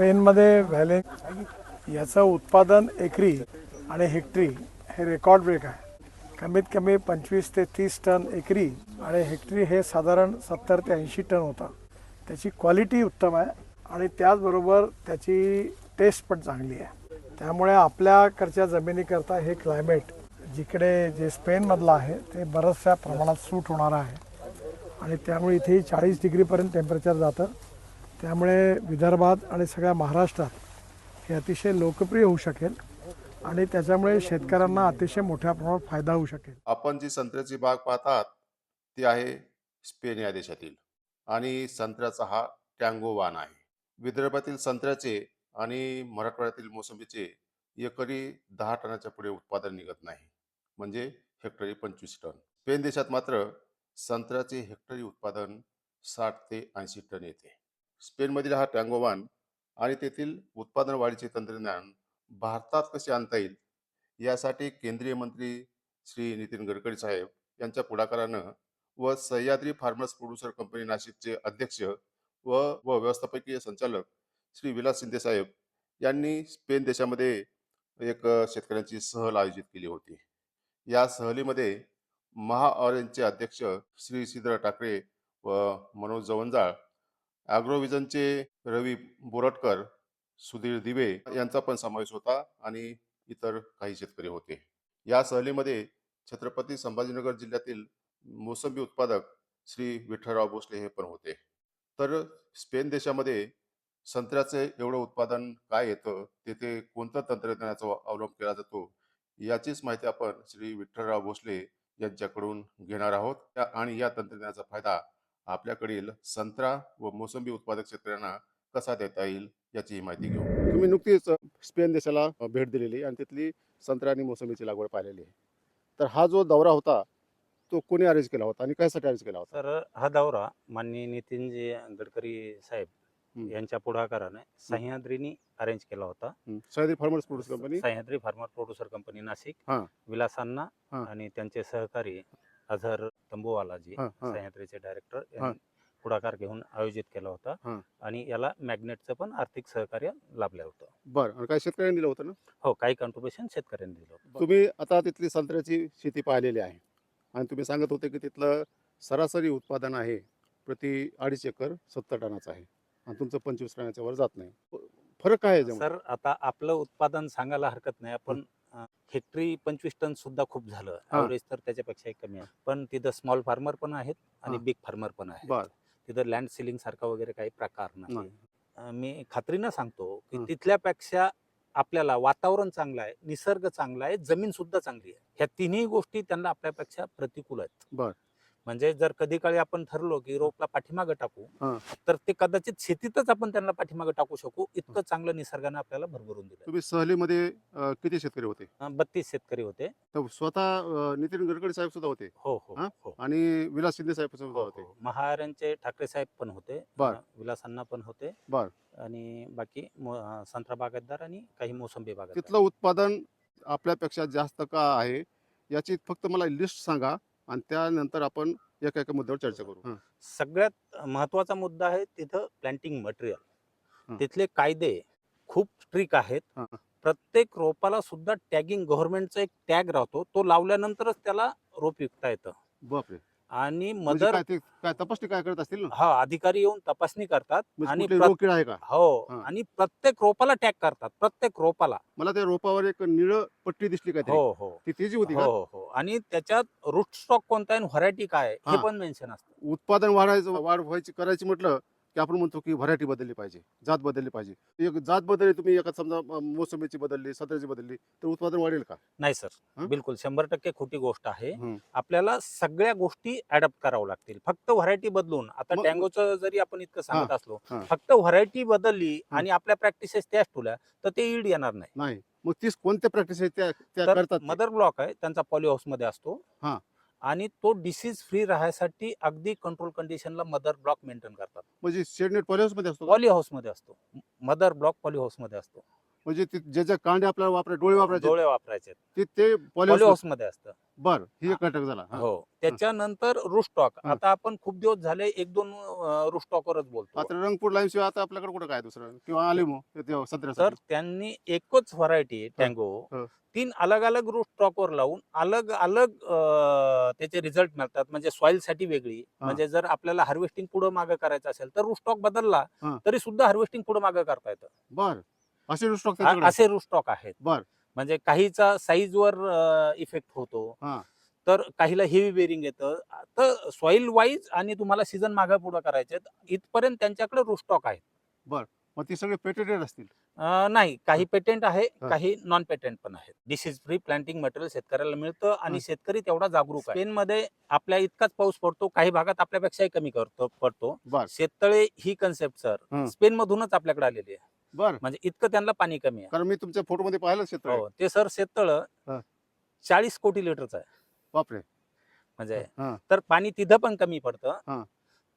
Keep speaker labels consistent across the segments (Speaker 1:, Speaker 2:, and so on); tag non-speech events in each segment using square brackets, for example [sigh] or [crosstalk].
Speaker 1: स्पेनमध्ये व्हॅले याचं उत्पादन एकरी आणि हेक्टरी हे रेकॉर्ड ब्रेक आहे. कमीत कमी पंचवीस ते तीस टन एकरी आणि हेक्टरी हे साधारण सत्तर ते ऐंशी टन होतं. त्याची क्वालिटी उत्तम आहे आणि त्याचबरोबर त्याची टेस्ट पण चांगली आहे. त्यामुळे आपल्याकडच्या जमिनीकरता हे क्लायमेट जिकडे जे स्पेनमधलं आहे ते बऱ्याचशा प्रमाणात सूट होणार आहे. आणि त्यामुळे इथे चाळीस डिग्रीपर्यंत टेम्परेचर जातं. त्यामुळे विदर्भात आणि सगळ्या महाराष्ट्रात हे अतिशय लोकप्रिय होऊ शकेल आणि त्याच्यामुळे शेतकऱ्यांना अतिशय मोठ्या प्रमाणात फायदा होऊ शकेल.
Speaker 2: आपण जी संत्र्याची बाग पाहतात ती आहे स्पेन या देशातील आणि संत्र्याचा हा टँगो वाण आहे. विदर्भातील संत्र्याचे आणि मराठवाड्यातील मोसंबीचे एकरी दहा टनाच्या पुढे उत्पादन निघत नाही. म्हणजे हेक्टरी पंचवीस टन. स्पेन देशात मात्र संत्र्याचे हेक्टरी उत्पादन साठ ते ऐंशी टन येते. स्पेनमधील हा टँगोवान आणि तेथील उत्पादन वाढीचे तंत्रज्ञान भारतात कसे आणता येईल? यासाठी केंद्रीय मंत्री श्री नितीन गडकरी साहेब यांच्या पुढाकारानं व सह्याद्री फार्मर्स प्रोड्युसर कंपनी नाशिकचे अध्यक्ष व व व्यवस्थापकीय संचालक श्री विलास शिंदे साहेब यांनी स्पेन देशामध्ये एक शेतकऱ्यांची सहल आयोजित केली होती. या सहलीमध्ये महाऑरेंजचे अध्यक्ष श्री श्रीधर ठाकरे व मनोज जवंजाळ ॲग्रोविजनचे रवी बोरटकर सुधीर दिवे यांचा पण समावेश होता आणि इतर काही शेतकरी होते. या सहलीमध्ये छत्रपती संभाजीनगर जिल्ह्यातील मोसंबी उत्पादक श्री विठ्ठलराव भोसले हे पण होते. तर स्पेन देशामध्ये संत्र्याचे एवढं उत्पादन काय येतं? तेथे कोणतं तंत्रज्ञानाचा अवलंब केला जातो? याचीच माहिती आपण श्री विठ्ठलराव भोसले यांच्याकडून घेणार आहोत. आणि या तंत्रज्ञानाचा फायदा आपल्याकडील संत्रा व मोसंबी उत्पादक शेतकऱ्यांना कसा देता येईल याची माहिती घेऊ तुम्ही नुकतीच स्पेन देशाला भेट दिलेली आणि तिथली संत्रा आणि मोसंबीची लागवड पाहिलेली आहे तर हा जो दौरा होता तो कोणी अरेंज केला होता आणि कशासाठी अरेंज केला होता
Speaker 3: तर हा दौरा माननीय नितीनजी गडकरी साहेब. यांच्या पुढाकाराने सह्याद्रीनी अरेंज केला होता.
Speaker 2: Sahyadri farmers produce company
Speaker 3: Sahyadri farmer producer company Nashik. विलासांना. आणि त्यांचे सहकारी अझहर तंबुवालाजी
Speaker 2: हा, हा.
Speaker 3: सह्याद्रीचे डायरेक्टर. यांनी पुढाकार घेऊन आयोजित केला होता. आणि याला मॅग्नेटचं पण आर्थिक सहकार्य लाभलं होतं
Speaker 2: बरं आणि काही शेतकऱ्यांनी दिलं होतं ना
Speaker 3: हो काही कॉन्ट्रीब्युशन शेतकऱ्यांनी दिलं होतं
Speaker 2: तुम्ही आता तिथली संत्र्याची शेती पाहिलेली आहे आणि तुम्ही सांगत होते की तिथलं सरासरी उत्पादन आहे प्रति अडीच एकर सत्तर टनाचं आहे आणि तुमचं पंचवीस टनाच्या वर जात नाही फरक काय आहे याच्यामध्ये?
Speaker 3: सर आता आपलं उत्पादन सांगायला हरकत नाही आपण हेक्टरी पंचवीस टन सुद्धा खूप झालं. ॲव्हरेज तर त्याच्यापेक्षाही कमी आहे पण तिथं स्मॉल फार्मर पण आहेत आणि. बिग फार्मर पण आहेत तिथं लँड सिलिंग सारखा वगैरे काही प्रकार नाही मी खात्रीनं सांगतो की. तिथल्यापेक्षा आपल्याला वातावरण चांगलं आहे निसर्ग चांगला आहे जमीन सुद्धा चांगली आहे ह्या तिन्ही गोष्टी त्यांना आपल्यापेक्षा प्रतिकूल आहेत
Speaker 2: बर.
Speaker 3: म्हणजे जर कधी काळी आपण ठरलो की रोपला पाठीमागं टाकू. तर ते कदाचित शेतीतच आपण त्यांना पाठीमागं टाकू शकू. इतकं चांगलं निसर्गानं आपल्याला भरभरून दिलं
Speaker 2: तुम्ही सहलीमध्ये अं, किती शेतकरी होते?
Speaker 3: बत्तीस शेतकरी होते.
Speaker 2: तर स्वतः अं, नितीन गडकरी साहेब सुद्धा होते?
Speaker 3: हो हो
Speaker 2: हा?
Speaker 3: हो.
Speaker 2: आणि विलास शिंदे साहेब सुद्धा
Speaker 3: हो,
Speaker 2: होते?
Speaker 3: हो. महाराजांचे ठाकरे साहेब पण होते.
Speaker 2: बर.
Speaker 3: अं, विलासांना पण होते.
Speaker 2: बर.
Speaker 3: आणि बाकी मो- अं, संत्रा बागायतदार आणि काही मोसंबी बागायतदार.
Speaker 2: तिथलं उत्पादन आपल्यापेक्षा जास्त का आहे? याची फक्त मला लिस्ट सांगा. आणि त्यानंतर आपण एका एका मुद्द्यावर चर्चा करू.
Speaker 3: सगळ्यात महत्त्वाचा मुद्दा आहे तिथं प्लॅन्टिंग मटेरियल. तिथले कायदे खूप स्ट्रिक आहेत. प्रत्येक रोपाला सुद्धा टॅगिंग गव्हर्नमेंटचा एक टॅग राहतो. तो लावल्यानंतरच त्याला रोप विकता येतं.
Speaker 2: बापरे!
Speaker 3: आणि
Speaker 2: म्हणजे
Speaker 3: मदर
Speaker 2: काय ते काय तपासणी काय करत असतील ना?
Speaker 3: हा अधिकारी येऊन तपासणी करतात
Speaker 2: म्हणजे
Speaker 3: आणि
Speaker 2: कुठले
Speaker 3: प्रत-
Speaker 2: रोग किडा आहे का?
Speaker 3: हो
Speaker 2: हा.
Speaker 3: आणि प्रत्येक रोपाला टॅग करतात प्रत्येक रोपाला.
Speaker 2: मला त्या रोपावर एक निळ पट्टी दिसली काय
Speaker 3: हो हो.
Speaker 2: ती त्याची होती
Speaker 3: हो
Speaker 2: का?
Speaker 3: हो हो आणि त्याच्यात रूट स्टॉक कोणता आहे व्हरायटी काय आहे हे
Speaker 2: हा.
Speaker 3: पण मेन्शन असतं.
Speaker 2: उत्पादन वाढायचं वाढ व्हायची करायची म्हटलं की आपण म्हणतो की व्हरायटी बदलली पाहिजे जात बदलली पाहिजे एक जात बदलली तुम्ही एका समजा मोसंबीची बदलली संत्र्याची बदलली तर उत्पादन वाढेल का
Speaker 3: नाही सर
Speaker 2: हं?
Speaker 3: बिलकुल शंभर टक्के खोटी गोष्ट आहे
Speaker 2: हं.
Speaker 3: आपल्याला सगळ्या गोष्टी अडॅप्ट करावं लागतील फक्त व्हरायटी बदलून आता
Speaker 2: मग-
Speaker 3: टँगोचं जरी आपण इतकं सांगत असलो
Speaker 2: हा.
Speaker 3: फक्त व्हरायटी बदलली. आणि आपल्या प्रॅक्टिसेस त्याच ठेवल्या तर ते ईड येणार नाही
Speaker 2: नाही मग तीच कोणत्या प्रॅक्टिस आहेत त्या त्या
Speaker 3: तर
Speaker 2: करतात ते?
Speaker 3: मदर ब्लॉक आहे त्यांचा पॉली हाऊसमध्ये असतो
Speaker 2: हा.
Speaker 3: आणि तो डिसीज फ्री राहण्यासाठी अगदी कंट्रोल कंडिशनला मदर ब्लॉक मेंटेन करतात.
Speaker 2: म्हणजे शेडनेट पॉलिहाऊसमध्ये असतो?
Speaker 3: पॉली हाऊसमध्ये असतो. मदर ब्लॉक पॉली हाऊसमध्ये असतो.
Speaker 2: म्हणजे जे जे कांडे आपल्याला वापरायचे डोळे वापरायचे
Speaker 3: डोळे वापरायचे.
Speaker 2: ते ते
Speaker 3: पॉली हाऊसमध्ये असतं.
Speaker 2: बर ही एक घटक झाला. हा.
Speaker 3: हो. त्याच्यानंतर रुस्टॉक
Speaker 2: हं.
Speaker 3: आता आपण खूप दिवस झाले एक दोन रुस्टॉकवरच बोलतो.
Speaker 2: आता रंगपूर लाईन शिवाय आता आपल्याकडे कुठं काय दुसरं? किंवा आलिमो
Speaker 3: तर
Speaker 2: सध्या
Speaker 3: त्यांनी एकच व्हरायटी टँगो. तीन अलग अलग रूट स्टॉकवर लावून अलग अलग अं, त्याचे रिझल्ट मिळतात. म्हणजे सॉइलसाठी वेगळी म्हणजे जर आपल्याला हार्वेस्टिंग पुढे मागे करायचं असेल तर रूट स्टॉक बदलला
Speaker 2: हं.
Speaker 3: तरी सुद्धा हार्वेस्टिंग पुढे मागे करता येतं.
Speaker 2: बर. असे स्टॉक
Speaker 3: असे रूट स्टॉक आहेत.
Speaker 2: बर.
Speaker 3: म्हणजे काहीचा साईज वर इफेक्ट होतो.
Speaker 2: हा.
Speaker 3: तर काहीला हेवी बेरिंग येतं. तर सॉइल वाईज आणि तुम्हाला सीझन मागे पुढे करायचे इथपर्यंत त्यांच्याकडे रूट स्टॉक आहे
Speaker 2: मग ती सगळे पेटेटेड असतील?
Speaker 3: अं, नाही. काही पेटेंट आहे
Speaker 2: हा.
Speaker 3: काही नॉन पेटेंट पण आहेत. डिसीज फ्री प्लांटिंग मटेरियल शेतकऱ्याला मिळतं आणि
Speaker 2: हा.
Speaker 3: शेतकरी तेवढा जागरूक आहे. स्पेन मध्ये आपल्या इतकाच पाऊस पडतो काही भागात आपल्यापेक्षाही कमी करतो पडतो.
Speaker 2: बर.
Speaker 3: शेततळे ही कन्सेप्ट सर
Speaker 2: हं.
Speaker 3: स्पेन मधूनच आपल्याकडे आलेली आहे.
Speaker 2: बर.
Speaker 3: म्हणजे इतकं त्यांना पाणी कमी आहे.
Speaker 2: कारण मी तुमच्या फोटो मध्ये पाहिलं क्षेत्र
Speaker 3: हो ते सर शेततळ
Speaker 2: हा.
Speaker 3: चाळीस कोटी लिटरचं आहे.
Speaker 2: बापरे.
Speaker 3: म्हणजे
Speaker 2: हा.
Speaker 3: तर पाणी तिथं पण कमी
Speaker 2: हा.
Speaker 3: पडतं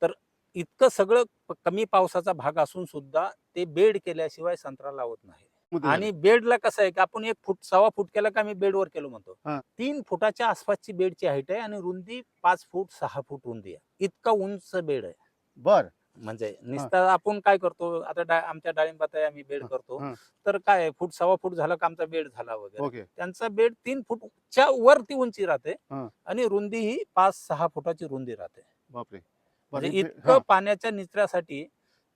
Speaker 3: तर इतकं सगळं प- कमी पावसाचा भाग असून सुद्धा ते बेड केल्याशिवाय संत्रा लावत नाही. आणि बेडला कसं आहे की आपण एक फूट सव्वा फूट केला का मी बेडवर केलो म्हणतो. तीन फुटाच्या आसपासची बेडची हाईट आहे आणि रुंदी पाच फूट सहा फूट रुंदी आहे. इतका उंच बेड आहे.
Speaker 2: बर.
Speaker 3: म्हणजे नुसतं आपण काय करतो आता डा- आमच्या डाळिंबात आहे आम्ही बेड करतो.
Speaker 2: हा.
Speaker 3: तर काय फूट सव्वा फूट झाला का आमचा बेड झाला वगैरे.
Speaker 2: ओके.
Speaker 3: त्यांचा बेड तीन फूटच्या वरती उंची राहते
Speaker 2: हा.
Speaker 3: आणि रुंदी ही पाच सहा फुटाची रुंदी राहते.
Speaker 2: बापरे.
Speaker 3: म्हणजे
Speaker 2: बरं,
Speaker 3: इतकं
Speaker 2: हा,
Speaker 3: पाण्याच्या निचऱ्यासाठी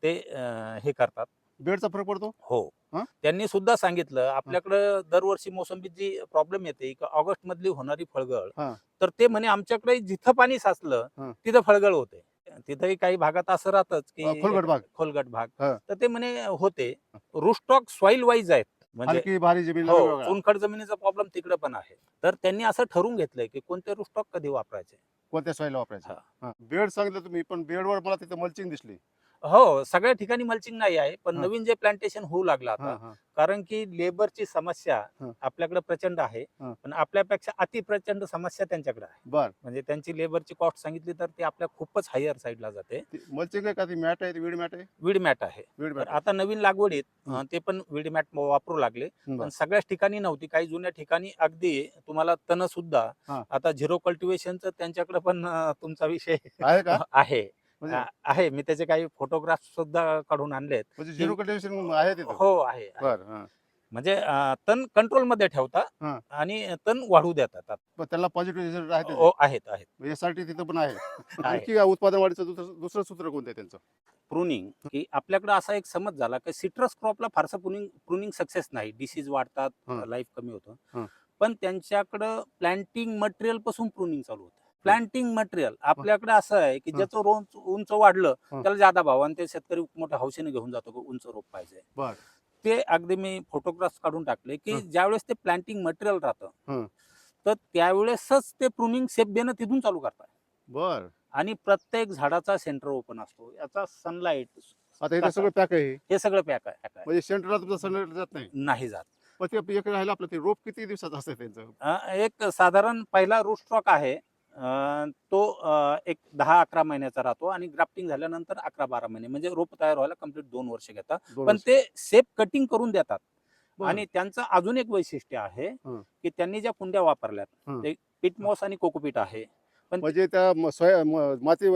Speaker 3: ते अं, हे करतात.
Speaker 2: बेडचा फरक पडतो?
Speaker 3: हो.
Speaker 2: हा?
Speaker 3: त्यांनी सुद्धा सांगितलं आपल्याकडे दरवर्षी मोसंबीत जी प्रॉब्लेम येते की ऑगस्ट मधली होणारी फळगळ
Speaker 2: हा.
Speaker 3: तर ते म्हणे आमच्याकडे जिथं पाणी साचलं
Speaker 2: हा.
Speaker 3: तिथं फळगळ होते. तिथंही काही भागात असं राहतच की
Speaker 2: खोलगट भाग.
Speaker 3: खोलगट भाग.
Speaker 2: हा.
Speaker 3: तर ते म्हणे होते. रुस्टॉक सॉइल वाईज आहेत. म्हणजे
Speaker 2: हलकी भारी जमीन
Speaker 3: हो चुनखड जमिनीचा प्रॉब्लेम तिकडे पण आहे. तर त्यांनी असं ठरवून घेतलंय की कोणते रुस्टॉक कधी वापरायचे?
Speaker 2: कोणत्या सोयला वापरायचं. बेड सांगितलं तुम्ही पण बेडवर मला तिथे मल्चिंग दिसली.
Speaker 3: हो सगळ्या ठिकाणी मल्चिंग नाही आहे पण
Speaker 2: हा.
Speaker 3: नवीन जे प्लांटेशन होऊ लागलं
Speaker 2: हा,
Speaker 3: आता
Speaker 2: हा.
Speaker 3: कारण की लेबरची समस्या
Speaker 2: हा.
Speaker 3: आपल्याकडे प्रचंड आहे
Speaker 2: हा.
Speaker 3: पण आपल्यापेक्षा अति प्रचंड समस्या त्यांच्याकडे आहे
Speaker 2: बर
Speaker 3: म्हणजे त्यांची लेबरची कॉस्ट सांगितली तर ती आपल्या खूपच हायर साईडला जाते
Speaker 2: मल्चिंग आहे का ती मॅट आहे ती वीड मॅट आहे
Speaker 3: वीड मॅट आहे
Speaker 2: वीड
Speaker 3: तर आता नवीन लागवडीत
Speaker 2: हम्म.
Speaker 3: अं, ते पण वीड मॅट वापरू लागले
Speaker 2: बरं.
Speaker 3: पण सगळ्याच ठिकाणी नव्हती काही जुन्या ठिकाणी अगदी तुम्हाला तण सुद्धा
Speaker 2: हा.
Speaker 3: आता झिरो कल्टिवेशनचं त्यांच्याकडे पण अं, तुमचा विषय
Speaker 2: आहे का [laughs]
Speaker 3: आहे
Speaker 2: म्हणजे
Speaker 3: आहे. मी त्याचे काही फोटोग्राफ सुद्धा काढून आणलेत.
Speaker 2: म्हणजे झिरो कल्टिवेशन आहे तिथं?
Speaker 3: हो आहे.
Speaker 2: बर हा.
Speaker 3: म्हणजे अं, तण कंट्रोलमध्ये ठेवता
Speaker 2: हा.
Speaker 3: आणि तण वाढू देतात
Speaker 2: पण त्याला पॉझिटिव्ह रिझल्ट आहे
Speaker 3: हो, आहेत आहेत.
Speaker 2: यासाठी तिथं पण [laughs] आहे. आणखी उत्पादन वाढीचं दुसरं दुसरं सूत्र कोणतं आहे त्यांचं?
Speaker 3: प्रुनिंग की आपल्याकडे असा एक समज झाला की सिट्रस क्रॉपला फारसं प्रुनिंग प्रुनिंग सक्सेस नाही. डिसीज वाढतात
Speaker 2: हा.
Speaker 3: लाईफ कमी होतं.
Speaker 2: हा.
Speaker 3: पण त्यांच्याकडं प्लांटिंग मटेरियलपासून प्रुनिंग चालू होतं. प्लांटिंग मटेरियल आपल्याकडे असं आहे की
Speaker 2: हा.
Speaker 3: ज्याचं रोज उंच वाढलं
Speaker 2: हा.
Speaker 3: त्याला जादा भाव आणि ते शेतकरी मोठ्या हौसेने घेऊन जातो की उंच रोप पाहिजे ते अगदी मी फोटोग्राफ काढून टाकले की
Speaker 2: हा.
Speaker 3: ज्यावेळेस ते प्लांटिंग मटेरियल
Speaker 2: हा.
Speaker 3: राहतं तर त्यावेळेसच ते प्रुनिंग सेप देणं तिथून चालू करतात
Speaker 2: बर
Speaker 3: आणि प्रत्येक झाडाचा सेंटर ओपन असतो याचा सनलाईट
Speaker 2: आता
Speaker 3: कसा?
Speaker 2: सगळं पॅक आहे हे.
Speaker 3: हे सगळं पॅक आहे.
Speaker 2: म्हणजे सेंटरला तुमचा जात नाही
Speaker 3: नाही जात
Speaker 2: राहिलं आपलं ते रोप किती दिवसाचं असतं त्यांचं
Speaker 3: एक साधारण पहिला रूट स्टॉक आहे तो एक दहा अकरा महिन्याचा राहतो आणि ग्राफ्टिंग झाल्यानंतर अकरा बारा महिने. म्हणजे रोप तयार व्हायला कंप्लीट दोन वर्ष घेतात. पण. ते सेप कटिंग करून देतात. आणि त्यांचं अजून एक वैशिष्ट्य आहे. की त्यांनी ज्या कुंड्या वापरल्यात. ते पिटमॉस आणि कोकोपीट आहे.
Speaker 2: म्हणजे त्या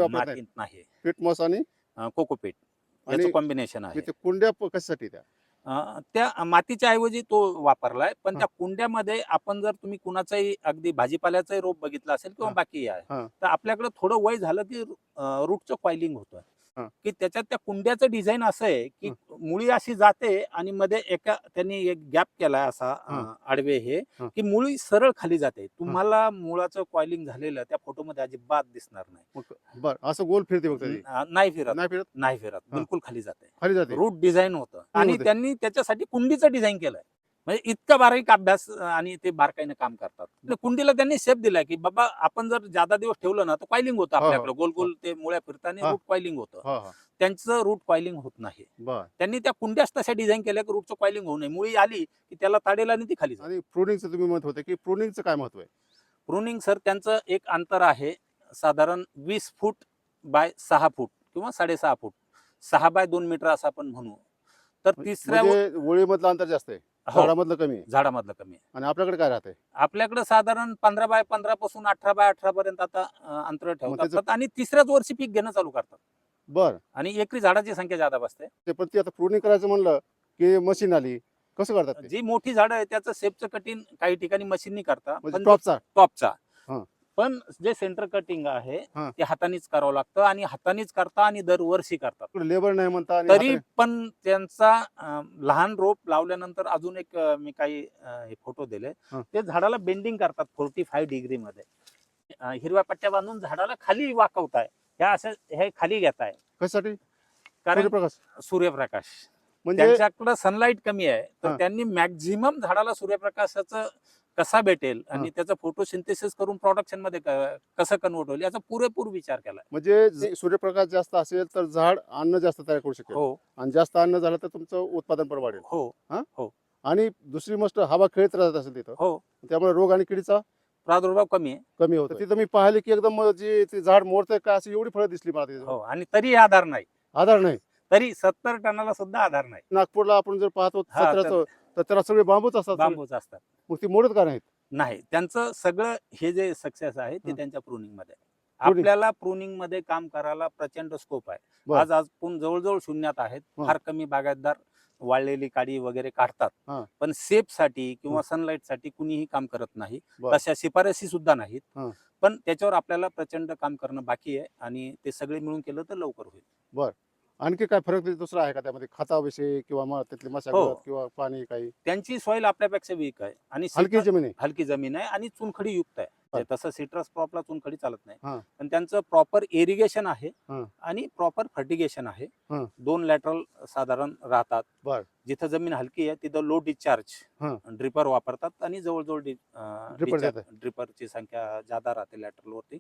Speaker 2: माती नाही. पीठ आणि?
Speaker 3: कोकोपीट
Speaker 2: आणि
Speaker 3: कॉम्बिनेशन आहे.
Speaker 2: ते कुंड्या कशासाठी त्या?
Speaker 3: त्या मातीच्या ऐवजी तो वापरलाय पण. त्या कुंड्यामध्ये आपण जर तुम्ही कुणाचाही अगदी भाजीपाल्याचाही रोप बघितला असेल किंवा. बाकी आहे. तर आपल्याकडे थोडं वय झालं की रूटचं कॉइलिंग होतं
Speaker 2: हा.
Speaker 3: की त्याच्यात त्या कुंड्याचं डिझाईन असं आहे की मुळी अशी जाते आणि मध्ये एका त्यांनी एक गॅप केलाय असा
Speaker 2: हा.
Speaker 3: आडवे हे
Speaker 2: हा.
Speaker 3: की मुळी सरळ खाली जाते. तुम्हाला मुळाचं कॉइलिंग झालेलं त्या फोटोमध्ये अजिबात दिसणार नाही.
Speaker 2: मग बर असं गोल फिरते फक्त ती?
Speaker 3: अं, नाही फिरत.
Speaker 2: नाही फिरत?
Speaker 3: नाही फिरत. बिलकुल खाली जाते.
Speaker 2: खाली जाते.
Speaker 3: रूट डिझाईन होतं. आणि
Speaker 2: होते.
Speaker 3: त्यांनी त्याच्यासाठी कुंडीचं डिझाईन केलंय. म्हणजे इतका बारीक अभ्यास आणि ते बारकाईने काम करतात. आणि कुंडीला त्यांनी शेप दिलाय की बाबा आपण जर जादा दिवस ठेवलं ना तर कॉइलिंग होतं
Speaker 2: हो, हो.
Speaker 3: आपल्याकडे. गोल गोल ते मुळ्या फिरताना
Speaker 2: हा.
Speaker 3: रूट कॉइलिंग होतं.
Speaker 2: हा हा.
Speaker 3: त्यांचं रूट कॉइलिंग होत नाही. त्यांनी त्या कुंड्याच तशा डिझाईन केल्या की रूटचं कॉइलिंग होऊ नये. मुळी आली की त्याला ताडेल आणि ती खाली
Speaker 2: आणि प्रुनिंगचं तुम्ही म्हणत होते की प्रुनिंगचं काय महत्त्व आहे?
Speaker 3: प्रुनिंग सर त्यांचं एक अंतर आहे साधारण वीस फूट बाय सहा फूट किंवा साडेसहा फूट. सहा बाय दोन मीटर असं आपण म्हणू. तर तिसऱ्या
Speaker 2: म्हणजे ओळीमधलं अंतर जास्त आहे.
Speaker 3: हो.
Speaker 2: झाडामधलं कमी आहे.
Speaker 3: झाडामधलं कमी आहे.
Speaker 2: आणि आपल्याकडे काय राहते
Speaker 3: आपल्याकडे साधारण पंधरा बाय पंधरा पासून अठरा बाय अठरा पर्यंत आता अं, अंतर
Speaker 2: त्याचं-
Speaker 3: ठेवतात. आणि तिसऱ्याच वर्षी पीक घेणं चालू करतात.
Speaker 2: बर.
Speaker 3: आणि एकरी झाडाची संख्या जादा बसते.
Speaker 2: ते पण ती आता प्रुनिंग करायचं म्हणलं की मशीन आली कसं करतात ते?
Speaker 3: जी मोठी झाडं आहे त्याचं सेपचं कटिंग काही ठिकाणी मशीननी करता.
Speaker 2: म्हणजे
Speaker 3: पण
Speaker 2: टॉपचा.
Speaker 3: टॉपचा.
Speaker 2: हा.
Speaker 3: पण जे सेंटर कटिंग आहे
Speaker 2: हा.
Speaker 3: ते हातानेच करावं लागतं आणि हातानेच करता आणि दरवर्षी करतात.
Speaker 2: लेबर नाही म्हणता आणि
Speaker 3: तरी
Speaker 2: हाताने-
Speaker 3: पण त्यांचा अं, लहान रोप लावल्यानंतर अजून एक अं, मी काही हे फोटो दिले.
Speaker 2: हा.
Speaker 3: ते झाडाला बेंडिंग करतात फोर्टी फाईव्ह डिग्री मध्ये. अं, हिरव्या पट्ट्या बांधून झाडाला खाली वाकवताय. ह्या असं हे खाली घेताय.
Speaker 2: कशासाठी?
Speaker 3: कारण
Speaker 2: सूर्यप्रकाश.
Speaker 3: सूर्यप्रकाश.
Speaker 2: म्हणजे
Speaker 3: त्यांच्याकडे सनलाईट कमी आहे. तर. त्यांनी मॅक्झिमम झाडाला सूर्यप्रकाशाचं कसा भेटेल आणि त्याचं फोटोसिंथेसिस करून प्रोडक्शनमध्ये कसं कन्वर्ट होईल याचा पुरेपूर विचार केलाय.
Speaker 2: म्हणजे सूर्यप्रकाश जास्त असेल तर झाड अन्न जास्त तयार करू शकेल.
Speaker 3: हो.
Speaker 2: आणि जास्त अन्न झालं तर तुमचं उत्पादन पण वाढेल.
Speaker 3: हो.
Speaker 2: आणि दुसरी गोष्ट हवा खेळत राहत असेल तिथं
Speaker 3: हो.
Speaker 2: त्यामुळे रोग आणि किडीचा
Speaker 3: प्रादुर्भाव कमी आहे.
Speaker 2: कमी होतो तिथं मी पाहिले की एकदम जे ते झाड मोडतंय का अशी एवढी फळं दिसली मला तिथं.
Speaker 3: हो आणि तरी आधार नाही.
Speaker 2: आधार नाही.
Speaker 3: तरी सत्तर टनाला सुद्धा आधार नाही.
Speaker 2: नागपूरला आपण जर पाहतो
Speaker 3: हा, तर-
Speaker 2: त्याला सगळे बांबूच असतात.
Speaker 3: बांबूच असतात
Speaker 2: मग ती मोडत का नाहीत
Speaker 3: नाही त्यांचं सगळं हे जे सक्सेस आहे ते. त्यांच्या
Speaker 2: प्रुनिंगमध्ये.
Speaker 3: आपल्याला प्रुनिंगमध्ये काम करायला प्रचंड स्कोप आहे
Speaker 2: बरं.
Speaker 3: आज आपण जवळजवळ शून्यात आहेत. फार कमी बागायतदार वाळलेली काडी वगैरे काढतात. पण सेफसाठी किंवा सनलाईटसाठी कुणीही काम करत नाही
Speaker 2: बरं.
Speaker 3: तशा शिफारसी सुद्धा नाहीत. पण त्याच्यावर आपल्याला प्रचंड काम करणं बाकी आहे आणि ते सगळे मिळून केलं तर लवकर होईल
Speaker 2: आणखी काय फरक दुसरा आहे का त्यामध्ये? खताविषयी किंवा मग त्यातली
Speaker 3: हो.
Speaker 2: मशागत किंवा पाणी काही?
Speaker 3: त्यांची सॉईल आपल्यापेक्षा वीक आहे आणि
Speaker 2: हलकी जमीन आहे.
Speaker 3: हलकी जमीन आहे आणि चुनखडी युक्त आहे.
Speaker 2: बरं.
Speaker 3: म्हणजे तसं सिट्रस क्रॉपला चुनखडी चालत. नाही पण त्यांचं प्रॉपर इरिगेशन आहे
Speaker 2: हा.
Speaker 3: आणि प्रॉपर फर्टिगेशन आहे
Speaker 2: हा.
Speaker 3: दोन लॅटरल साधारण राहतात
Speaker 2: बरं.
Speaker 3: जिथं जमीन हलकी आहे तिथं लो डिस्चार्ज
Speaker 2: हा.
Speaker 3: ड्रिपर वापरतात आणि जवळजवळ. ड्रिपरची संख्या जादा राहते लॅटरल वरती.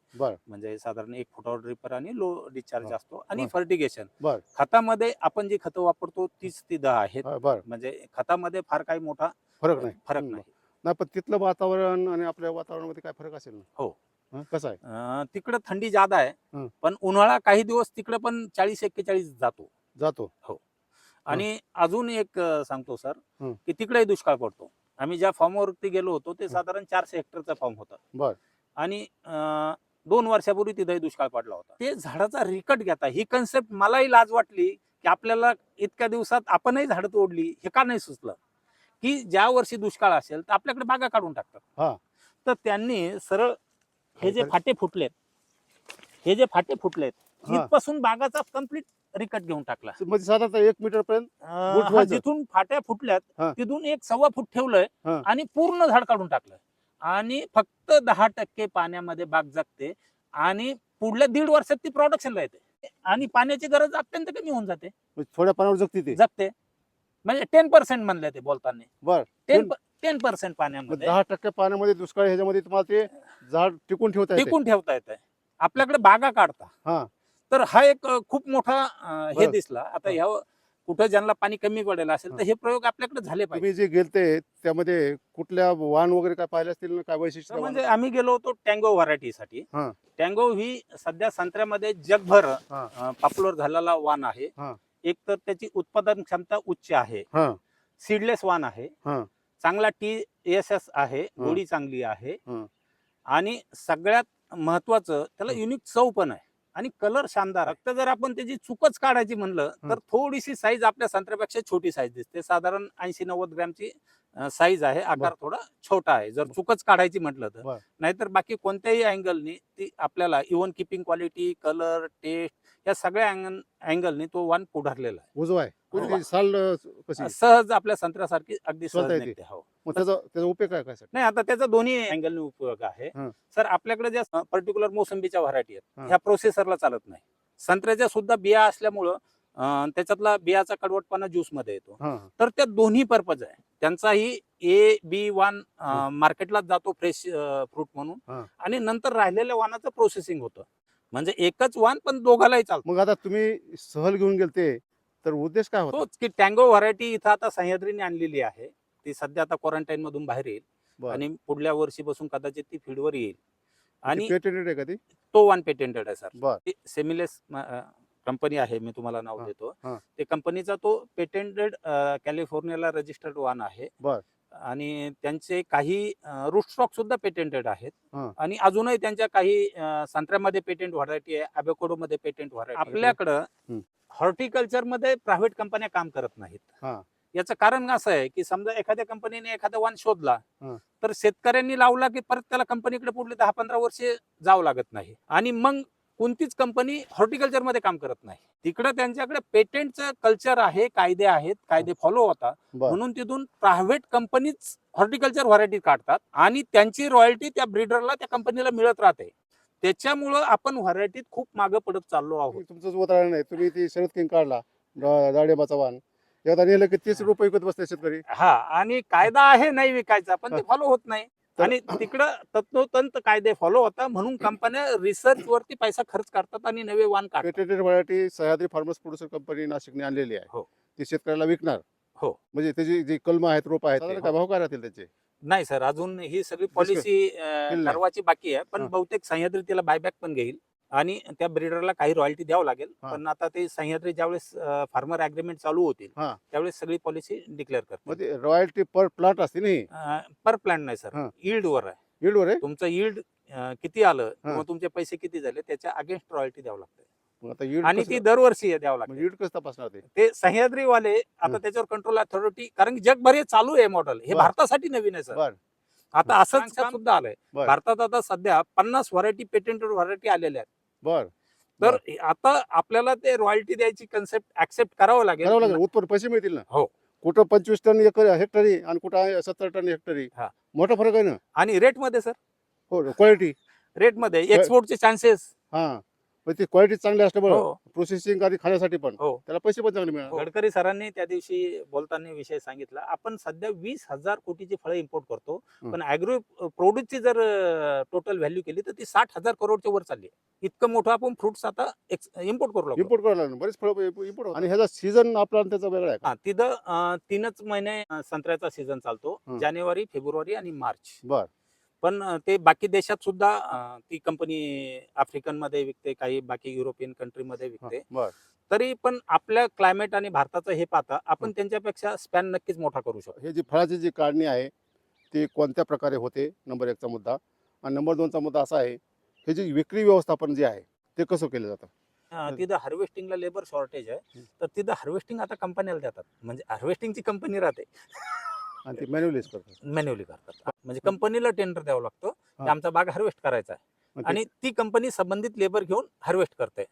Speaker 3: म्हणजे साधारण एक फुटावर ड्रिपर आणि लो डिस्चार्ज. असतो आणि. फर्टिगेशन. खतामध्ये आपण जी खतं वापरतो तीच ती दहा आहेत म्हणजे खतामध्ये फार काही मोठा
Speaker 2: फरक नाही
Speaker 3: फरक. नाही
Speaker 2: नाही पण तिथलं वातावरण आणि आपल्या वातावरणामध्ये काय फरक असेल ना?
Speaker 3: हो.
Speaker 2: हा, कसं आहे?
Speaker 3: तिकडं थंडी जादा आहे
Speaker 2: हं.
Speaker 3: पण उन्हाळा काही दिवस तिकडे पण चाळीस एक्केचाळीस जातो.
Speaker 2: जातो.
Speaker 3: आणि अजून एक अं, सांगतो सर
Speaker 2: हं.
Speaker 3: की तिकडेही दुष्काळ पडतो. आम्ही ज्या फॉर्मवरती गेलो होतो ते साधारण चारशे हेक्टरचा फॉर्म होता.
Speaker 2: बर.
Speaker 3: आणि अं, दोन वर्षापूर्वी तिथेही दुष्काळ पडला होता. ते झाडाचा रिकट घेता ही कन्सेप्ट मलाही लाज वाटली की आपल्याला इतक्या दिवसात आपणही झाडं तोडली हे का नाही सुचलं? की ज्या वर्षी दुष्काळ असेल तर आपल्याकडे बागा काढून. टाकतात तर त्यांनी सरळ हे जे फाटे फुटलेत हे जे फाटे फुटलेत. इथपासून बागाचा कंप्लीट रिकट घेऊन टाकला
Speaker 2: म्हणजे साधारणतः एक मीटर पर्यंत.
Speaker 3: जिथून फाट्या फुटल्यात. तिथून एक सव्वा फूट ठेवलंय. आणि पूर्ण झाड काढून टाकलंय आणि फक्त दहा टक्के पाण्यामध्ये बाग जगते आणि पुढल्या दीड वर्षात ती प्रोडक्शनला येते आणि पाण्याची गरज अत्यंत कमी होऊन जाते
Speaker 2: म्हणजे थोड्या पाण्यावर जगते ते
Speaker 3: जगते म्हणजे टेन पर्सेंट म्हणले ते बोलताना
Speaker 2: बर
Speaker 3: टेन टेन पर्सेंट पाण्यामध्ये
Speaker 2: दहा टक्के पाण्यामध्ये दुष्काळ ह्याच्यामध्ये तुम्हाला ते झाड टिकून ठेवता येते
Speaker 3: टिकून ठेवता येते आपल्याकडे बागा काढता
Speaker 2: हा.
Speaker 3: तर हा एक अ, खूप मोठा अ, हे
Speaker 2: बरं.
Speaker 3: दिसला आता
Speaker 2: हा.
Speaker 3: ह्या कुठं ज्यांना पाणी कमी पडेल असेल तर
Speaker 2: हा.
Speaker 3: प्रयोग आपल्याकडे झाले पाहिजे
Speaker 2: तुम्ही जे गेलते त्यामध्ये कुठल्या वाण वगैरे काय पाहिले असतील ना काय वैशिष्ट्य
Speaker 3: म्हणजे आम्ही गेलो होतो टँगो व्हरायटीसाठी
Speaker 2: हा.
Speaker 3: टँगो ही सध्या संत्र्यामध्ये जगभर
Speaker 2: हा.
Speaker 3: पॉप्युलर झालेला वाण आहे
Speaker 2: हा.
Speaker 3: एक तर त्याची उत्पादन क्षमता उच्च आहे.
Speaker 2: हा.
Speaker 3: सीडलेस वाण आहे.
Speaker 2: हा.
Speaker 3: चांगला टी एस एस आहे. गोडी चांगली आहे.
Speaker 2: हा.
Speaker 3: आणि सगळ्यात महत्वाचं त्याला
Speaker 2: हं.
Speaker 3: युनिक चव पण आहे. आणि कलर शानदार आहे. फक्त जर आपण त्याची चुकच काढायची म्हणलं तर थोडीशी साईज आपल्या संत्र्यापेक्षा छोटी साईज दिसते. साधारण ऐंशी नव्वद ग्रॅमची साईज आहे. आकार थोडा छोटा आहे. जर चुकच काढायची म्हटलं तर.
Speaker 2: बर.
Speaker 3: नाहीतर बाकी कोणत्याही अँगलनी ती आपल्याला even keeping quality colour taste या सगळ्या अँगलनी तो वाण पुढारलेला आहे.
Speaker 2: उजवा आहे
Speaker 3: उजवा.
Speaker 2: त्याची साल अं, कशी?
Speaker 3: सहज आपल्या संत्र्यासारखी अगदी सहज
Speaker 2: चालता येते.
Speaker 3: निघते हो.
Speaker 2: मग त्याचा त्याचा उपयोग काय काय
Speaker 3: नाही आता त्याचा दोन्ही अँगलने उपयोग आहे.
Speaker 2: हं.
Speaker 3: सर आपल्याकडे ज्या पर्टिक्युलर मोसंबीच्या व्हरायटी आहेत
Speaker 2: हं.
Speaker 3: ह्या प्रोसेसरला चालत नाही. संत्र्याच्या सुद्धा बिया असल्यामुळं अं, त्याच्यातला बियाचा कडवटपणा ज्यूसमध्ये येतो.
Speaker 2: हा
Speaker 3: तर त्या दोन्ही पर्पज आहे. त्यांचाही ए बी वान मार्केटला जातो फ्रेश फ्रूट म्हणून.
Speaker 2: हं.
Speaker 3: आणि नंतर राहिलेल्या वानाचं प्रोसेसिंग होतं. म्हणजे एकच वान पण दोघालाही चालतो.
Speaker 2: मग आता तुम्ही सहल घेऊन गेलते तर उद्देश काय होता?
Speaker 3: तोच की टँगो व्हरायटी इथं आता सह्याद्रीने आणलेली आहे. ती सध्या आता क्वारंटाईन मधून बाहेर येईल.
Speaker 2: बरं.
Speaker 3: आणि पुढल्या वर्षीपासून कदाचित ती फील्डवर येईल. आणि
Speaker 2: पेटेंटेड आहे का ती?
Speaker 3: तो वन पेटेंटेड आहे सर
Speaker 2: बर.
Speaker 3: सेमिलेस कंपनी आहे मी तुम्हाला नाव
Speaker 2: हा,
Speaker 3: देतो.
Speaker 2: हा.
Speaker 3: ते कंपनीचा तो पेटेंटेड कॅलिफोर्नियाला रजिस्टर्ड वाहन आहे.
Speaker 2: बर.
Speaker 3: आणि त्यांचे काही रूट स्टॉक सुद्धा पेटेंटेड आहेत
Speaker 2: हा.
Speaker 3: आणि अजूनही त्यांच्या काही अं, संत्र्यामध्ये पेटेंट व्हरायटी आहे अबेकोडो मध्ये पेटेंट व्हरायटी आपल्याकडं. हॉर्टिकल्चरमध्ये प्रायव्हेट कंपन्या काम करत नाहीत
Speaker 2: हा.
Speaker 3: याचं कारण असं आहे की समजा एखाद्या कंपनीने एखादा वाहन शोधला
Speaker 2: हा.
Speaker 3: तर शेतकऱ्यांनी लावला की परत त्याला कंपनीकडे पुढले दहा पंधरा वर्षे जावं लागत नाही आणि मग कोणतीच कंपनी हॉर्टिकल्चरमध्ये काम करत नाही. तिकडे त्यांच्याकडे पेटेंटचं कल्चर आहे कायदे आहेत कायदे फॉलो होतात म्हणून तिथून प्रायव्हेट कंपनीच हॉर्टिकल्चर व्हरायटी काढतात आणि त्यांची रॉयल्टी त्या ब्रीडरला त्या कंपनीला मिळत राहते. त्याच्यामुळं आपण व्हरायटीत खूप मागे पडत चाललो आहोत.
Speaker 2: तुमचं उदाहरण आहे तुम्ही ती शरद किंग काढला डा- डाळिंबाचा नेलं की तीस रुपये विकत बसते शेतकरी.
Speaker 3: हा आणि कायदा आहे नाही विकायचा पण ते फॉलो होत नाही. आणि तिकडं तत्वतंत कायदे फॉलो होता म्हणून कंपन्या रिसर्च वरती पैसा खर्च करतात आणि नवे वाहन काढतात
Speaker 2: patented variety Sahyadri farmers producer company नाशिकने आणलेली आहे
Speaker 3: हो.
Speaker 2: ती शेतकऱ्याला विकणार
Speaker 3: हो.
Speaker 2: म्हणजे त्याची जी कलम आहेत रोप आहेत भाव काय राहतील त्याचे
Speaker 3: नाही सर अजून ही सगळी पॉलिसी. ठरवायची बाकी आहे पण. बहुतेक सह्याद्री तिला बायबॅक पण घेईल आणि त्या ब्रीडरला काही रॉयल्टी द्यावं लागेल.
Speaker 2: हा.
Speaker 3: पण आता ते सह्याद्री ज्यावेळेस फार्मर अग्रीमेंट चालू होतील
Speaker 2: हा.
Speaker 3: त्यावेळेस सगळी पॉलिसी डिक्लेअर करते
Speaker 2: रॉयल्टी पर प्लांट असते नाही?
Speaker 3: पर प्लॅन नाही सर
Speaker 2: हा.
Speaker 3: yield वर आहे.
Speaker 2: वर आहे?
Speaker 3: तुमचं yield अं, किती आलं किंवा तुमचे पैसे किती झाले त्याच्या अगेन्स्ट रॉयल्टी द्यावं लागते.
Speaker 2: मग आता yield
Speaker 3: आणि
Speaker 2: कसं-
Speaker 3: ती दरवर्षी द्यावं
Speaker 2: मग
Speaker 3: लागते.
Speaker 2: yield कसं तपासणार ते?
Speaker 3: ते सह्याद्री वाले आता
Speaker 2: हं.
Speaker 3: त्याच्यावर कंट्रोल अथॉरिटी कारण की जगभर हे चालू आहे मॉडेल हे
Speaker 2: बर.
Speaker 3: भारतासाठी नवीन आहे सर
Speaker 2: बर.
Speaker 3: आता असंच काम सुद्धा आलंय.
Speaker 2: बर.
Speaker 3: भारतात आता सध्या पन्नास व्हरायटी पेटेंटेड व्हरायटी आलेल्या आहेत.
Speaker 2: बर.
Speaker 3: तर आता आपल्याला ते रॉयल्टी द्यायची कन्सेप्ट ऍक्सेप्ट करावं
Speaker 2: करावं लागेल.
Speaker 3: लागेल
Speaker 2: उत्पन्न पैसे मिळतील ना?
Speaker 3: हो.
Speaker 2: कुठं पंचवीस टन एकर हेक्टरी आणि कुठं सत्तर टन हेक्टरी
Speaker 3: हा.
Speaker 2: मोठा फरक आहे ना?
Speaker 3: आणि रेटमध्ये सर
Speaker 2: हो क्वालिटी
Speaker 3: रेटमध्ये एक्सपोर्टचे चान्सेस
Speaker 2: हा. पण ती क्वालिटी चांगली असल्यामुळे
Speaker 3: हो.
Speaker 2: प्रोसेसिंग आणि खाण्यासाठी पण.
Speaker 3: हो.
Speaker 2: त्याला पैसे पण चांगले मिळणार.
Speaker 3: गडकरी सरांनी त्या दिवशी बोलताना विषय सांगितला. आपण सध्या वीस हजार कोटीची फळं इम्पोर्ट करतो.
Speaker 2: हं.
Speaker 3: पण अॅग्रो प्रोड्यूसची जर टोटल व्हॅल्यू केली तर ती साठ हजार करोडच्या वर चालली आहे. इतकं मोठं आपण फ्रुट्स आता इम्पोर्ट करू लागलो.
Speaker 2: इम्पोर्ट करायला लागलं. बरेच फळ इम्पोर्ट आणि ह्याचा सीझन आपला आणि त्याचा वेगळा आहे का?
Speaker 3: हा तिथं अं, तीनच महिने अं, संत्र्याचा सीझन चालतो.
Speaker 2: हं.
Speaker 3: जानेवारी फेब्रुवारी आणि मार्च.
Speaker 2: बर.
Speaker 3: पण ते बाकी देशात सुद्धा ती कंपनी आफ्रिकनमध्ये विकते काही बाकी युरोपियन कंट्री मध्ये
Speaker 2: हा,
Speaker 3: विकते.
Speaker 2: बर.
Speaker 3: तरी पण आपल्या क्लायमेट आणि भारताचं हे पाहता आपण. त्यांच्यापेक्षा स्पॅन नक्कीच मोठा करू शकतो.
Speaker 2: हे जी फळाची जी काढणी आहे ती कोणत्या प्रकारे होते? नंबर एकचा मुद्दा. आणि नंबर दोनचा मुद्दा असा आहे हे जे विक्री व्यवस्थापन जे आहे ते कसं केलं जातं?
Speaker 3: तिथं हार्वेस्टिंगला लेबर शॉर्टेज आहे. तर तिथं हार्वेस्टिंग आता कंपन्याला देतात. म्हणजे हार्वेस्टिंगची कंपनी राहते.
Speaker 2: आणि ते करतात.
Speaker 3: मॅन्युअली करतात. म्हणजे कंपनीला टेंडर द्यावं लागतं की. आमचा बाग हार्वेस्ट करायचा आहे. आणि ती कंपनी संबंधित लेबर घेऊन हार्वेस्ट करते.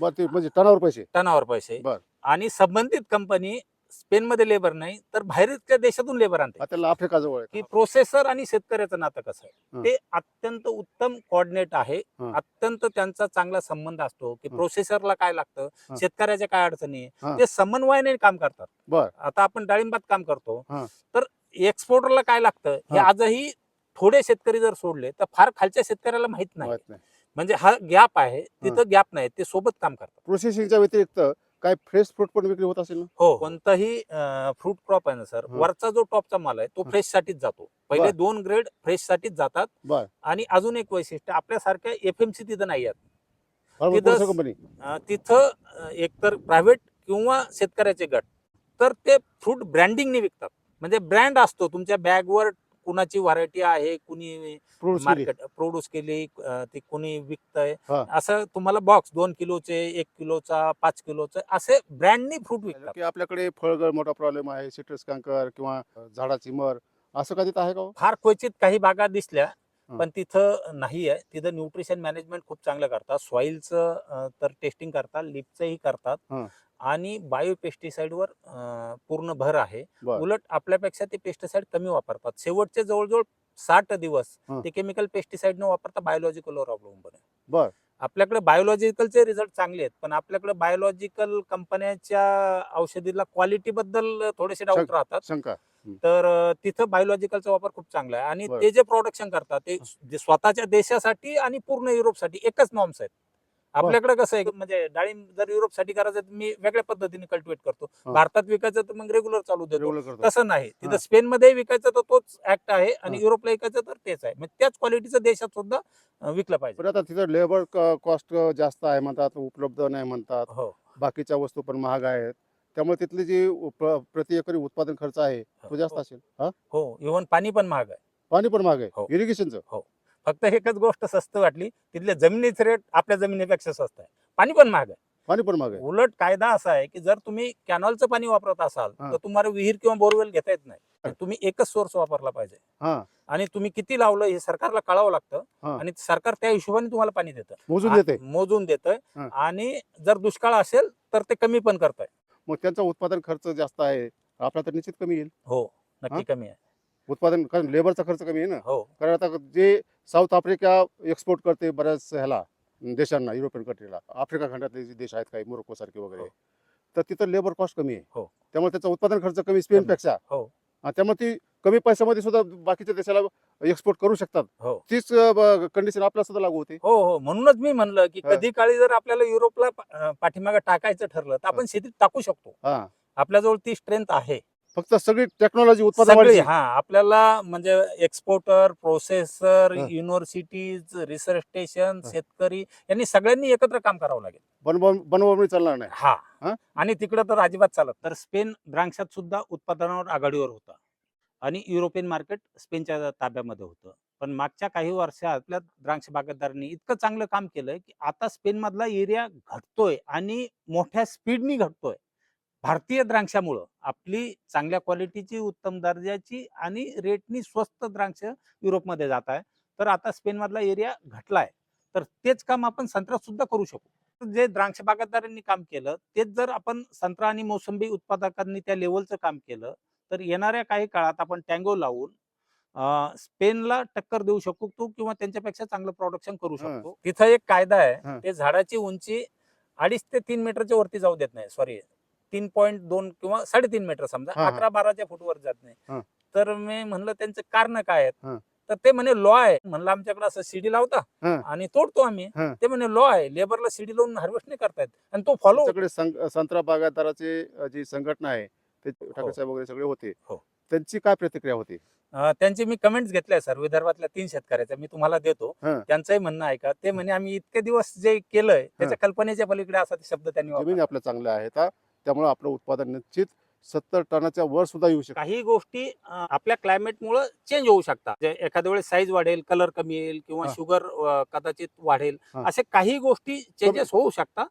Speaker 2: बरं ते म्हणजे टनावर पैसे.
Speaker 3: टनावर पैसे.
Speaker 2: बर.
Speaker 3: आणि संबंधित कंपनी स्पेन मध्ये लेबर नाही तर बाहेरच्या देशातून लेबर आणते
Speaker 2: आता त्याला आफ्रिका जवळ आहे
Speaker 3: की प्रोसेसर आणि शेतकऱ्याचं नातं कसं. आहे ते अत्यंत उत्तम कोऑर्डिनेट आहे
Speaker 2: हं.
Speaker 3: अत्यंत त्यांचा चांगला संबंध असतो की
Speaker 2: हं.
Speaker 3: प्रोसेसरला काय लागतं. शेतकऱ्याच्या काय अडचणी आहे. ते समन्वयाने काम करतात
Speaker 2: बर.
Speaker 3: आता आपण डाळिंबात काम करतो
Speaker 2: हं.
Speaker 3: तर एक्सपोर्टरला काय लागतं हे
Speaker 2: हं.
Speaker 3: आजही थोडे शेतकरी जर सोडले तर फार खालच्या शेतकऱ्याला माहीत नाही
Speaker 2: माहीत नाही
Speaker 3: म्हणजे हा गॅप आहे तिथं गॅप नाही ते सोबत काम करतात
Speaker 2: प्रोसेसिंगच्या व्यतिरिक्त काय फ्रेश फ्रूट पण विक्री होत असेल ना?
Speaker 3: हो. कोणताही फ्रूट क्रॉप आहे ना सर
Speaker 2: हं.
Speaker 3: वरचा जो टॉपचा माल आहे तो. फ्रेश साठीच जातो. पहिले
Speaker 2: बर.
Speaker 3: दोन ग्रेड फ्रेश साठीच जातात
Speaker 2: बर.
Speaker 3: आणि अजून एक वैशिष्ट्य आपल्यासारख्या एफएमसी तिथं नाही आहेत तिथं-
Speaker 2: कंपनी
Speaker 3: अं, तिथं अं, एकतर प्रायव्हेट किंवा शेतकऱ्याचे गट. तर ते फ्रूट ब्रँडिंगने विकतात. म्हणजे ब्रँड असतो तुमच्या बॅगवर कुणाची व्हरायटी आहे कुणी मार्केट प्रोड्यूस केली अं, ती कुणी विकतय
Speaker 2: हा.
Speaker 3: असं तुम्हाला बॉक्स दोन किलोचे एक किलोचा पाच किलोचे असे ब्रँडनी फ्रूट विकतात
Speaker 2: की आपल्याकडे फळगळ मोठा प्रॉब्लेम आहे सिट्रस कांकर किंवा झाडाची मर असं कधी आहे का हो?
Speaker 3: फार क्वचित काही बागा दिसल्या. पण तिथं नाही आहे तिथं न्यूट्रिशन मॅनेजमेंट खूप चांगलं करतात सॉइलचं तर टेस्टिंग करतात लिपचंही करतात
Speaker 2: हं.
Speaker 3: आणि बायो पेस्टिसाइडवर पूर्ण भर आहे.
Speaker 2: बर.
Speaker 3: उलट आपल्यापेक्षा ते पेस्टिसाइड कमी वापरतात. शेवटचे जवळजवळ साठ दिवस
Speaker 2: हं.
Speaker 3: ते केमिकल पेस्टिसाइड न वापरता बायोलॉजिकलवर अवलंबून आहे.
Speaker 2: बर.
Speaker 3: आपल्याकडे बायोलॉजिकलचे रिझल्ट चांगले आहेत पण आपल्याकडे बायोलॉजिकल कंपन्यांच्या औषधीला क्वालिटी बद्दल थोडेसे डाऊट
Speaker 2: शंक-
Speaker 3: राहतात.
Speaker 2: शंका
Speaker 3: तर अ, तिथं बायोलॉजिकलचा वापर खूप चांगला आहे. आणि
Speaker 2: बरं.
Speaker 3: ते जे प्रोडक्शन करतात ते जे स्वतःच्या देशासाठी आणि पूर्ण युरोपसाठी एकच नॉर्म्स आहेत. आपल्याकडे कसं आहे म्हणजे डाळिंब जर युरोपसाठी करायचं तर मी वेगळ्या पद्धतीने कल्टिवेट करतो.
Speaker 2: हा.
Speaker 3: भारतात विकायचं तर मग रेग्युलर चालू देतो. तसं नाही. तिथं
Speaker 2: हा.
Speaker 3: स्पेन मध्ये विकायचं तर तोच ऍक्ट आहे आणि
Speaker 2: हा.
Speaker 3: युरोपला विकायचं तर तेच आहे. म्हणजे त्याच क्वालिटीचं देशात सुद्धा विकलं पाहिजे.
Speaker 2: आता तिथं लेबर कॉस्ट जास्त आहे म्हणतात उपलब्ध नाही म्हणतात.
Speaker 3: हो.
Speaker 2: बाकीच्या वस्तू पण महाग आहेत. त्यामुळे तिथले जे प्र- प्रति एकरी उत्पादन खर्च आहे तो जास्त असेल. हा?
Speaker 3: हो. इव्हन पाणी पण महाग आहे.
Speaker 2: पाणी पण महाग आहे.
Speaker 3: हो. फक्त एकच गोष्ट स्वस्त वाटली तिथल्या जमिनीचे रेट आपल्या जमिनीपेक्षा स्वस्त आहे. पाणी पण महाग आहे.
Speaker 2: पाणी पण महाग आहे.
Speaker 3: उलट कायदा असा आहे की जर तुम्ही कॅनॉलचं पाणी वापरत असाल
Speaker 2: हा.
Speaker 3: तर तुम्हाला विहीर किंवा बोरवेल घेता येत नाही. तुम्ही एकच सोर्स वापरला पाहिजे.
Speaker 2: हा.
Speaker 3: आणि तुम्ही किती लावलं हे सरकारला कळावं लागतं. आणि सरकार त्या हिशोबाने तुम्हाला पाणी देतं.
Speaker 2: मोजून
Speaker 3: आ-
Speaker 2: देते
Speaker 3: मोजून देतंय.
Speaker 2: हा.
Speaker 3: आणि जर दुष्काळ असेल तर ते कमी पण करताय.
Speaker 2: मग त्यांचा उत्पादन खर्च जास्त आहे. आपला तर निश्चित कमी येईल.
Speaker 3: हो
Speaker 2: हा?
Speaker 3: नक्की कमी आहे.
Speaker 2: उत्पादन कारण लेबरचा खर्च कमी आहे ना.
Speaker 3: हो.
Speaker 2: कारण आता जे साऊथ आफ्रिका एक्सपोर्ट करते बऱ्याच ह्याला देशांना युरोपियन कंट्रीला आफ्रिका खंडातले जे देश आहेत काही मोरोको सारखे वगैरे
Speaker 3: हो.
Speaker 2: तर तिथं लेबर कॉस्ट कमी आहे.
Speaker 3: हो.
Speaker 2: त्यामुळे त्याचा उत्पादन खर्च कमी स्पेनपेक्षा.
Speaker 3: हो.
Speaker 2: आणि त्यामुळे ती कमी पैशामध्ये सुद्धा बाकीच्या देशाला एक्सपोर्ट करू शकतात.
Speaker 3: हो.
Speaker 2: तीच कंडिशन आपल्याला सुद्धा लागू होते.
Speaker 3: हो हो. म्हणूनच मी म्हणलं की
Speaker 2: हा.
Speaker 3: कधी काळी जर आपल्याला युरोपला पाठीमागे टाकायचं ठरलं तर आपण शेतीत टाकू शकतो.
Speaker 2: हा.
Speaker 3: आपल्याजवळ ती स्ट्रेंथ आहे.
Speaker 2: फक्त सगळी टेक्नॉलॉजी उत्पादन
Speaker 3: सगळी. हा आपल्याला म्हणजे एक्सपोर्टर प्रोसेसर
Speaker 2: हा.
Speaker 3: युनिव्हर्सिटीज रिसर्च स्टेशन
Speaker 2: हा.
Speaker 3: शेतकरी यांनी सगळ्यांनी एकत्र काम करावं लागेल
Speaker 2: बनवून बनवून चालणार नाही
Speaker 3: हा
Speaker 2: हा?
Speaker 3: आणि तिकडं तर अजिबात चालत तर स्पेन द्राक्षात सुद्धा उत्पादनावर आघाडीवर होता आणि युरोपियन मार्केट स्पेनच्या ताब्यामध्ये होतं पण मागच्या काही वर्षात आपल्या द्राक्ष बागायतदारांनी इतकं चांगलं काम केलंय की आता स्पेन मधला एरिया घटतोय आणि मोठ्या स्पीडनी घटतोय भारतीय द्राक्षामुळं आपली चांगल्या क्वालिटीची उत्तम दर्जाची आणि रेटनी स्वस्त द्राक्ष युरोपमध्ये जात आहे. तर आता स्पेन मधला एरिया घटलाय. तर तेच काम आपण संत्र्यात सुद्धा करू शकू. जे द्राक्ष बागायतदारांनी काम केलं तेच जर आपण संत्रा आणि मोसंबी उत्पादकांनी त्या लेवलचं काम केलं तर येणाऱ्या काही काळात आपण टँगो लावून स्पेनला टक्कर देऊ शकतो किंवा त्यांच्यापेक्षा चांगलं प्रोडक्शन करू. शकतो. तिथं एक कायदा. आहे ते झाडाची उंची अडीच ते तीन मीटरच्या वरती जाऊ देत नाही. सॉरी तीन पॉईंट दोन किंवा साडेतीन मीटर समजा
Speaker 2: हा, हा.
Speaker 3: अकरा बाराच्या फुटवर जात
Speaker 2: हा.
Speaker 3: नाही तर मी म्हणलं त्यांचं कारण काय
Speaker 2: हा.
Speaker 3: आहेत तर ते म्हणे लॉ आहे म्हणलं आमच्याकडे असं सीडी लावता
Speaker 2: हा.
Speaker 3: आणि तोडतो आम्ही
Speaker 2: हा.
Speaker 3: ते म्हणे लॉ आहे लेबरला सीडी लावून हार्वेस्ट नाही करतायत आणि तो फॉलो
Speaker 2: संत्रा बागायतदाराचे अ, जी संघटना आहे ते ठाकरे साहेब वगैरे सगळे होते
Speaker 3: हो.
Speaker 2: त्यांची काय प्रतिक्रिया होती
Speaker 3: त्यांचे मी कमेंट्स घेतल्या सर विदर्भातल्या तीन शेतकऱ्याच्या मी तुम्हाला देतो
Speaker 2: हा.
Speaker 3: त्यांचंही म्हणणं आहे का ते म्हणे आम्ही इतके दिवस जे केलंय त्याच्या कल्पनेच्या पलीकडे असा ते शब्द त्यांनी
Speaker 2: जमीन
Speaker 3: वापरला.
Speaker 2: आपल्या चांगल्या आहेत हा. त्यामुळे आपलं उत्पादन निश्चित सत्तर टनाच्या वर सुद्धा येऊ शकतं
Speaker 3: काही गोष्टी अं, आपल्या क्लायमेटमुळे चेंज होऊ शकतात एखाद्या वेळेस साईज वाढेल कलर कमी येईल किंवा
Speaker 2: हा.
Speaker 3: शुगर कदाचित वाढेल
Speaker 2: हा.
Speaker 3: असे काही गोष्टी चेंजेस होऊ शकतात